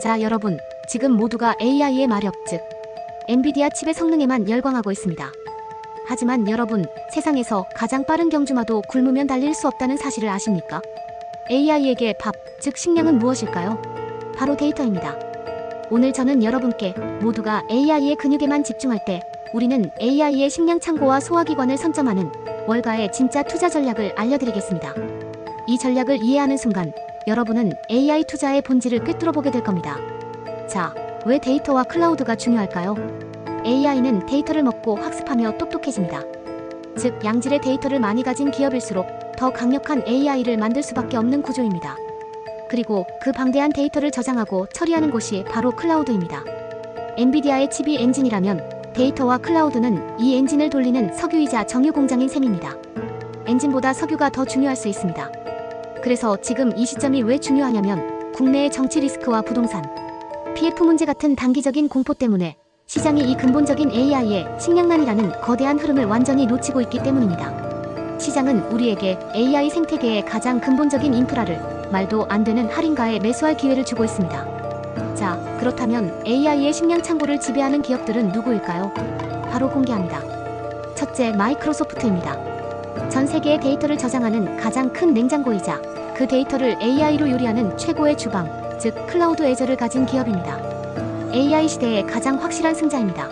자, 여러분. 지금 모두가 AI의 마력, 즉, 엔비디아 칩의 성능에만 열광하고 있습니다. 하지만 여러분, 세상에서 가장 빠른 경주마도 굶으면 달릴 수 없다는 사실을 아십니까? AI에게 밥, 즉 식량은 무엇일까요? 바로 데이터입니다. 오늘 저는 여러분께 모두가 AI의 근육에만 집중할 때 우리는 AI의 식량 창고와 소화기관을 선점하는 월가의 진짜 투자 전략을 알려드리겠습니다. 이 전략을 이해하는 순간 여러분은 AI 투자의 본질을 꿰뚫어 보게 될 겁니다. 자, 왜 데이터와 클라우드가 중요할까요? AI는 데이터를 먹고 학습하며 똑똑해집니다. 즉, 양질의 데이터를 많이 가진 기업일수록 더 강력한 AI를 만들 수밖에 없는 구조입니다. 그리고 그 방대한 데이터를 저장하고 처리하는 곳이 바로 클라우드입니다. 엔비디아의 칩이 엔진이라면 데이터와 클라우드는 이 엔진을 돌리는 석유이자 정유 공장인 셈입니다. 엔진보다 석유가 더 중요할 수 있습니다. 그래서 지금 이 시점이 왜 중요하냐면 국내의 정치 리스크와 부동산, PF 문제 같은 단기적인 공포 때문에 시장이 이 근본적인 AI의 식량난이라는 거대한 흐름을 완전히 놓치고 있기 때문입니다. 시장은 우리에게 AI 생태계의 가장 근본적인 인프라를 말도 안 되는 할인가에 매수할 기회를 주고 있습니다. 자, 그렇다면 AI의 식량 창고를 지배하는 기업들은 누구일까요? 바로 공개합니다. 첫째, 마이크로소프트입니다. 전 세계의 데이터를 저장하는 가장 큰 냉장고이자 그 데이터를 AI로 요리하는 최고의 주방, 즉 클라우드 애저를 가진 기업입니다. AI 시대의 가장 확실한 승자입니다.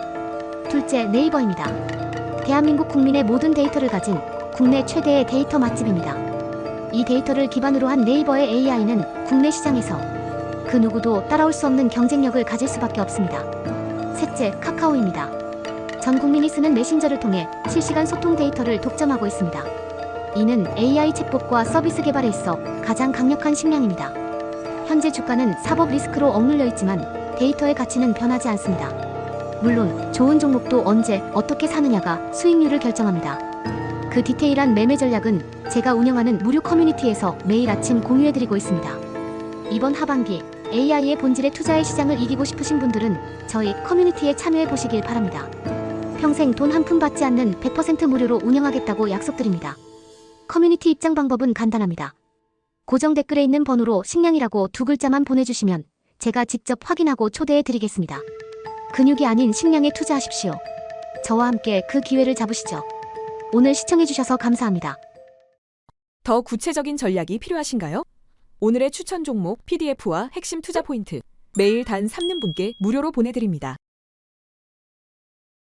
둘째, 네이버입니다. 대한민국 국민의 모든 데이터를 가진 국내 최대의 데이터 맛집입니다. 이 데이터를 기반으로 한 네이버의 AI는 국내 시장에서 그 누구도 따라올 수 없는 경쟁력을 가질 수밖에 없습니다. 셋째, 카카오입니다. 전 국민이 쓰는 메신저를 통해 실시간 소통 데이터를 독점하고 있습니다. 이는 AI 챗봇과 서비스 개발에 있어 가장 강력한 식량입니다. 현재 주가는 사법 리스크로 억눌려 있지만 데이터의 가치는 변하지 않습니다. 물론 좋은 종목도 언제 어떻게 사느냐가 수익률을 결정합니다. 그 디테일한 매매 전략은 제가 운영하는 무료 커뮤니티에서 매일 아침 공유해드리고 있습니다. 이번 하반기 AI의 본질의 투자의 시장을 이기고 싶으신 분들은 저희 커뮤니티에 참여해 보시길 바랍니다. 평생 돈 한 푼 받지 않는 100% 무료로 운영하겠다고 약속드립니다. 커뮤니티 입장 방법은 간단합니다. 고정 댓글에 있는 번호로 식량이라고 두 글자만 보내주시면 제가 직접 확인하고 초대해 드리겠습니다. 근육이 아닌 식량에 투자하십시오. 저와 함께 그 기회를 잡으시죠. 오늘 시청해주셔서 감사합니다. 더 구체적인 전략이 필요하신가요? 오늘의 추천 종목 PDF와 핵심 투자 포인트 매일 단 3는 분께 무료로 보내드립니다.